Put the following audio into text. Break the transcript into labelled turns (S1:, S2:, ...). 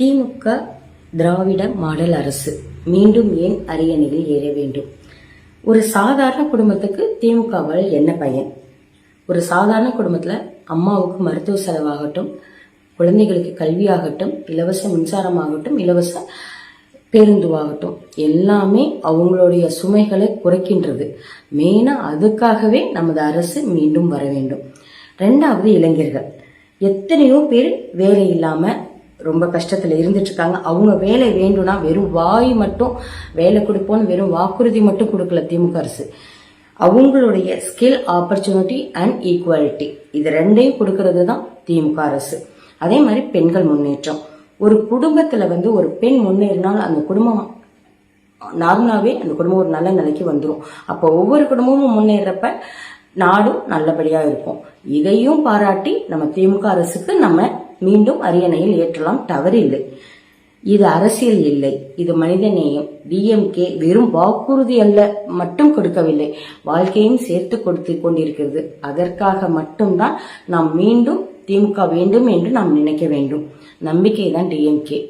S1: திமுக திராவிட model அரசு. மீண்டும் ஏன் அரியணையில் ஏற வேண்டும்? ஒரு சாதாரண குடும்பத்துக்கு திமுகவால் என்ன பயன்? ஒரு சாதாரண குடும்பத்தில் அம்மாவுக்கு மருத்துவ செலவாகட்டும் குழந்தைகளுக்கு கல்வியாகட்டும் இலவச மின்சாரமாகட்டும் இலவச பேருந்துவாகட்டும் எல்லாமே அவங்களுடைய சுமைகளை குறைக்கின்றது. மெயினாக அதுக்காகவே நமது அரசு மீண்டும் வர வேண்டும். ரெண்டாவது இளைஞர்கள். எத்தனையோ பேர் வேலை இல்லாமல் ரொம்ப கஷ்டத்தில் இருந்துட்டுருக்காங்க. அவங்க வேலை வேண்டும்னா வெறும் வாய் மட்டும் வேலை கொடுப்போன்னு வெறும் வாக்குறுதி மட்டும் கொடுக்கல திமுக அரசு. அவங்களுடைய ஸ்கில் ஆப்பர்ச்சுனிட்டி அண்ட் ஈக்குவாலிட்டி இது ரெண்டையும் கொடுக்கறது தான் திமுக அரசு. அதே மாதிரி பெண்கள் முன்னேற்றம். ஒரு குடும்பத்தில் வந்து ஒரு பெண் முன்னேறினால் அந்த குடும்பம் நார்மலாகவே அந்த குடும்பம் ஒரு நல்ல நிலைக்கு வந்துடும் அப்போ ஒவ்வொரு குடும்பமும் முன்னேறப்ப நாடும் நல்லபடியாக இருக்கும். இதையும் பாராட்டி நம்ம திமுக அரசுக்கு நம்ம மீண்டும் அரியணையில் ஏற்றலாம். தவறில்லை. இது அரசியல் இல்லை. இது மனித நேயம். டிஎம்கே வெறும் வாக்குறுதி அல்ல. மட்டும் கொடுக்கவில்லை. வாழ்க்கையும் சேர்த்து கொடுத்து கொண்டிருக்கிறது. அதற்காக மட்டும்தான் நாம் மீண்டும் திமுக வேண்டும் என்று நாம் நினைக்க வேண்டும். நம்பிக்கை தான் டிஎம்கே